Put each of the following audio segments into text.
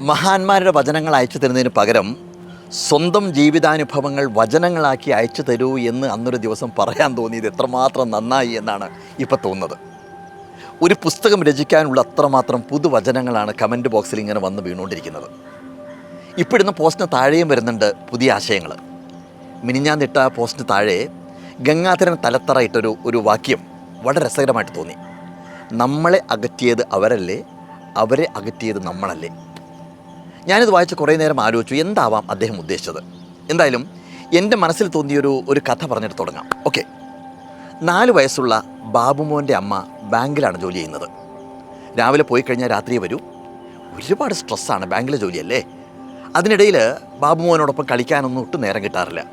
മഹാന്മാരുടെ വചനങ്ങൾ അയച്ചു തരുന്നതിന് പകരം സ്വന്തം ജീവിതാനുഭവങ്ങൾ വചനങ്ങളാക്കി അയച്ചു തരൂ എന്ന് അന്നൊരു ദിവസം പറയാൻ തോന്നിയത് എത്രമാത്രം നന്നായി എന്നാണ് ഇപ്പോൾ തോന്നുന്നത്. ഒരു പുസ്തകം രചിക്കാനുള്ള അത്രമാത്രം പുതുവചനങ്ങളാണ് കമന്റ് ബോക്സിൽ ഇങ്ങനെ വന്ന് വീണുകൊണ്ടിരിക്കുന്നത്. ഇപ്പോഴിന്ന് പോസ്റ്റിന് താഴെയും വരുന്നുണ്ട് പുതിയ ആശയങ്ങൾ. മിനിഞ്ഞാന്നിട്ട പോസ്റ്റിന് താഴെ ഗംഗാധരൻ തലത്തറ ഇട്ടൊരു ഒരു വാക്യം വളരെ രസകരമായിട്ട് തോന്നി. നമ്മളെ അകറ്റിയത് അവരല്ലേ അവരെ അകറ്റിയത് നമ്മളല്ലേ. ഞാനിത് വായിച്ച് കുറേ നേരം ആലോചിച്ചു എന്താവാം അദ്ദേഹം ഉദ്ദേശിച്ചത്. എന്തായാലും എന്റെ മനസ്സിൽ തോന്നിയൊരു ഒരു കഥ പറഞ്ഞിട്ട് തുടങ്ങാം. ഓക്കെ. നാല് വയസ്സുള്ള ബാബുമോന്റെ അമ്മ ബാങ്കിലാണ് ജോലി ചെയ്യുന്നത്. രാവിലെ പോയി കഴിഞ്ഞാൽ രാത്രി വരൂ. ഒരുപാട് സ്ട്രെസ്സാണ് ബാങ്കിലെ ജോലിയല്ലേ? അതിനിടയിൽ ബാബുമോനോടൊപ്പം കളിക്കാനൊന്നും ഒട്ടും നേരം കിട്ടാറില്ല.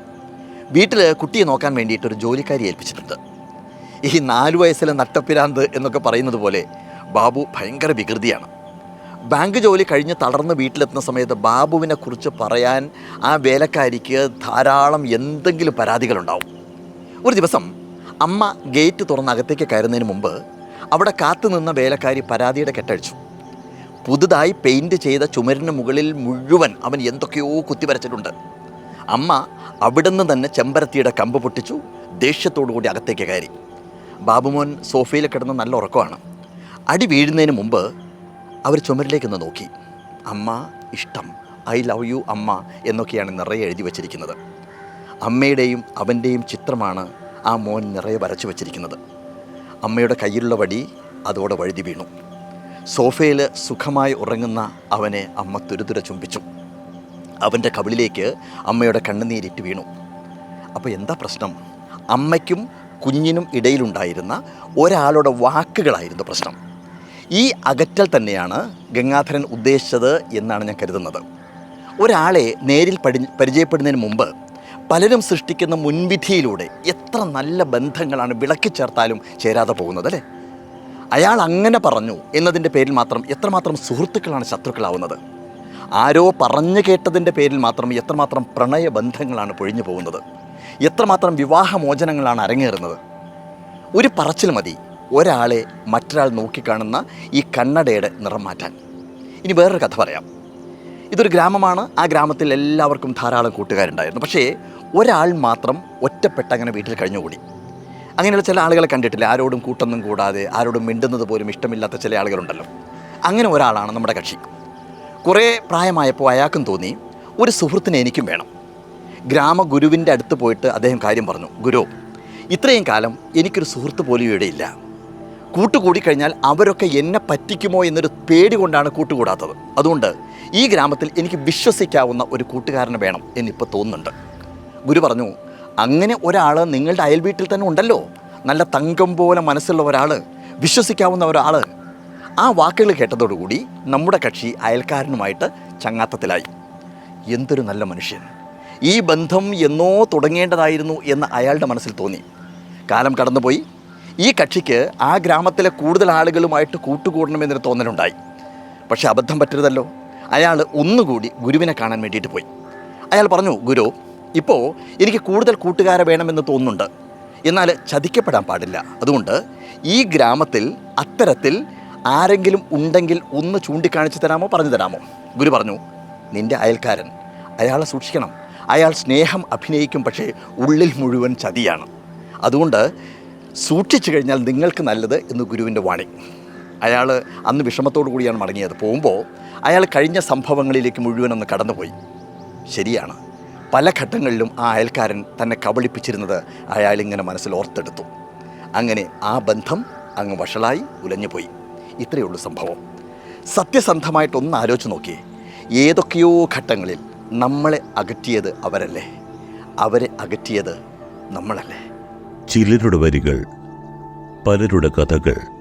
വീട്ടിൽ കുട്ടിയെ നോക്കാൻ വേണ്ടിയിട്ട് ഒരു ജോലിക്കാരി ഏൽപ്പിച്ചിട്ടുണ്ട്. ഈ നാല് വയസ്സിലെ നട്ടപ്പിരാന്ത് എന്നൊക്കെ പറയുന്നത് പോലെ ബാബു ഭയങ്കര വികൃതിയാണ്. ബാങ്ക് ജോലി കഴിഞ്ഞ് തളർന്ന് വീട്ടിലെത്തുന്ന സമയത്ത് ബാബുവിനെ കുറിച്ച് പറയാൻ ആ വേലക്കാരിക്ക് ധാരാളം എന്തെങ്കിലും പരാതികളുണ്ടാവും. ഒരു ദിവസം അമ്മ ഗേറ്റ് തുറന്ന് അകത്തേക്ക് കയറുന്നതിന് മുമ്പ് അവിടെ കാത്തുനിന്ന വേലക്കാരി പരാതിയുടെ കെട്ടഴിച്ചു. പുതുതായി പെയിന്റ് ചെയ്ത ചുമരിന് മുകളിൽ മുഴുവൻ അവൻ എന്തൊക്കെയോ കുത്തിവരച്ചിട്ടുണ്ട്. അമ്മ അവിടുന്ന് തന്നെ ചെമ്പരത്തിയുടെ കമ്പ് പൊട്ടിച്ചു ദേഷ്യത്തോടു കൂടി അകത്തേക്ക് കയറി. ബാബുമോൻ സോഫയിൽ കിടന്ന് നല്ല ഉറക്കമാണ്. അടി വീഴുന്നതിന് മുമ്പ് അവർ ചുമരിലേക്കൊന്ന് നോക്കി. അമ്മ ഇഷ്ടം. ഐ ലവ് യു അമ്മ എന്നൊക്കെയാണ് നിറയെ എഴുതി വച്ചിരിക്കുന്നത്. അമ്മയുടെയും അവന്റെയും ചിത്രമാണ് ആ മോൻ നിറയെ വരച്ചു വച്ചിരിക്കുന്നത്. അമ്മയുടെ കയ്യിലുള്ള വടി അതോടെ വഴുതി വീണു. സോഫയിൽ സുഖമായി ഉറങ്ങുന്ന അവനെ അമ്മ തുരുതുര ചുംബിച്ചു. അവന്റെ കവിളിലേക്ക് അമ്മയുടെ കണ്ണുനീരിറ്റ് വീണു. അപ്പോൾ എന്താ പ്രശ്നം? അമ്മയ്ക്കും കുഞ്ഞിനും ഇടയിലുണ്ടായിരുന്ന ഒരാളുടെ വാക്കുകളായിരുന്നു പ്രശ്നം. ഈ അകറ്റൽ തന്നെയാണ് ഗംഗാധരൻ ഉദ്ദേശിച്ചത് എന്നാണ് ഞാൻ കരുതുന്നത്. ഒരാളെ നേരിൽ പടി പരിചയപ്പെടുന്നതിന് മുമ്പ് പലരും സൃഷ്ടിക്കുന്ന മുൻവിധിയിലൂടെ എത്ര നല്ല ബന്ധങ്ങളാണ് വിളക്കി ചേർത്താലും ചേരാതെ പോകുന്നത് അല്ലേ? അയാൾ അങ്ങനെ പറഞ്ഞു എന്നതിന്റെ പേരിൽ മാത്രം എത്രമാത്രം സുഹൃത്തുക്കളാണ് ശത്രുക്കളാവുന്നത്? ആരോ പറഞ്ഞു കേട്ടതിന്റെ പേരിൽ മാത്രം എത്രമാത്രം പ്രണയബന്ധങ്ങളാണ് പൊഴിഞ്ഞു പോകുന്നത്? എത്രമാത്രം വിവാഹമോചനങ്ങളാണ് അരങ്ങേറുന്നത്? ഒരു പറച്ചിൽ മതി. ഒരാളെ മറ്റൊരാൾ നോക്കിക്കാണുന്ന ഈ കണ്ണടയുടെ നിറം മാറ്റാൻ. ഇനി വേറൊരു കഥ പറയാം. ഇതൊരു ഗ്രാമമാണ്. ആ ഗ്രാമത്തിൽ എല്ലാവർക്കും ധാരാളം കൂട്ടുകാരുണ്ടായിരുന്നു. പക്ഷേ ഒരാൾ മാത്രം ഒറ്റപ്പെട്ട അങ്ങനെ വീട്ടിൽ കഴിഞ്ഞുകൂടി. അങ്ങനെയുള്ള ചില ആളുകളെ കണ്ടിട്ടില്ല? ആരോടും കൂട്ടൊന്നും കൂടാതെ ആരോടും മിണ്ടുന്നത് പോലും ഇഷ്ടമില്ലാത്ത ചില ആളുകളുണ്ടല്ലോ. അങ്ങനെ ഒരാളാണ് നമ്മുടെ കക്ഷി. കുറേ പ്രായമായപ്പോൾ അയാൾക്കും തോന്നി ഒരു സുഹൃത്തിനെ എനിക്കും വേണം. ഗ്രാമഗുരുവിന്റെ അടുത്ത് പോയിട്ട് അദ്ദേഹം കാര്യം പറഞ്ഞു. ഗുരു ഇത്രയും കാലം എനിക്കൊരു സുഹൃത്ത് പോലും ഇവിടെയില്ല. കൂട്ടുകൂടി കഴിഞ്ഞാൽ അവരൊക്കെ എന്നെ പറ്റിക്കുമോ എന്നൊരു പേടി കൊണ്ടാണ് കൂട്ടുകൂടാത്തത്. അതുകൊണ്ട് ഈ ഗ്രാമത്തിൽ എനിക്ക് വിശ്വസിക്കാവുന്ന ഒരു കൂട്ടുകാരനെ വേണം എന്നിപ്പോൾ തോന്നുന്നുണ്ട്. ഗുരു പറഞ്ഞു അങ്ങനെ ഒരാൾ നിങ്ങളുടെ അയൽ വീട്ടിൽ തന്നെ ഉണ്ടല്ലോ. നല്ല തങ്കം പോലെ മനസ്സുള്ള ഒരാൾ വിശ്വസിക്കാവുന്ന ഒരാൾ ആ വാക്കുകൾ കേട്ടതോടുകൂടി നമ്മുടെ കക്ഷി അയൽക്കാരനുമായിട്ട് ചങ്ങാത്തത്തിലായി. എന്തൊരു നല്ല മനുഷ്യൻ. ഈ ബന്ധം എന്നോ തുടങ്ങേണ്ടതായിരുന്നു എന്ന് അയാളുടെ മനസ്സിൽ തോന്നി. കാലം കടന്നുപോയി. ഈ കക്ഷിക്ക് ആ ഗ്രാമത്തിലെ കൂടുതൽ ആളുകളുമായിട്ട് കൂട്ടുകൂടണമെന്നൊരു തോന്നലുണ്ടായി. പക്ഷേ അബദ്ധം പറ്റരുതല്ലോ. അയാൾ ഒന്നുകൂടി ഗുരുവിനെ കാണാൻ വേണ്ടിയിട്ട് പോയി. അയാൾ പറഞ്ഞു ഗുരു ഇപ്പോൾ എനിക്ക് കൂടുതൽ കൂട്ടുകാരെ വേണമെന്ന് തോന്നുന്നുണ്ട്. എന്നാൽ ചതിക്കപ്പെടാൻ പാടില്ല. അതുകൊണ്ട് ഈ ഗ്രാമത്തിൽ അത്തരത്തിൽ ആരെങ്കിലും ഉണ്ടെങ്കിൽ ഒന്ന് ചൂണ്ടിക്കാണിച്ചു തരാമോ പറഞ്ഞു തരാമോ? ഗുരു പറഞ്ഞു നിന്റെ അയൽക്കാരൻ. അയാളെ സൂക്ഷിക്കണം. അയാൾ സ്നേഹം അഭിനയിക്കും പക്ഷേ ഉള്ളിൽ മുഴുവൻ ചതിയാണ്. അതുകൊണ്ട് സൂക്ഷിച്ചു കഴിഞ്ഞാൽ നിങ്ങൾക്ക് നല്ലത് എന്ന് ഗുരുവിന്റെ വാണി അയാൾ അന്ന് വിഷമത്തോടു കൂടിയാണ് മടങ്ങിയത്. പോകുമ്പോൾ അയാൾ കഴിഞ്ഞ സംഭവങ്ങളിലേക്ക് മുഴുവൻ ഒന്ന് കടന്നുപോയി. ശരിയാണ്. പല ഘട്ടങ്ങളിലും ആ അയൽക്കാരൻ തന്നെ കബളിപ്പിച്ചിരുന്നത് അയാളിങ്ങനെ മനസ്സിൽ ഓർത്തെടുത്തു. അങ്ങനെ ആ ബന്ധം അങ്ങ് വഷളായി ഉലഞ്ഞുപോയി. ഇത്രയേ ഉള്ളൂ സംഭവം. സത്യസന്ധമായിട്ടൊന്ന് ആലോചിച്ച് നോക്കിയേ. ഏതൊക്കെയോ ഘട്ടങ്ങളിൽ നമ്മളെ അകറ്റിയത് അവരല്ലേ? അവരെ അകറ്റിയത് നമ്മളല്ലേ? ചിലരുടെ വരികൾ പലരുടെ കഥകൾ.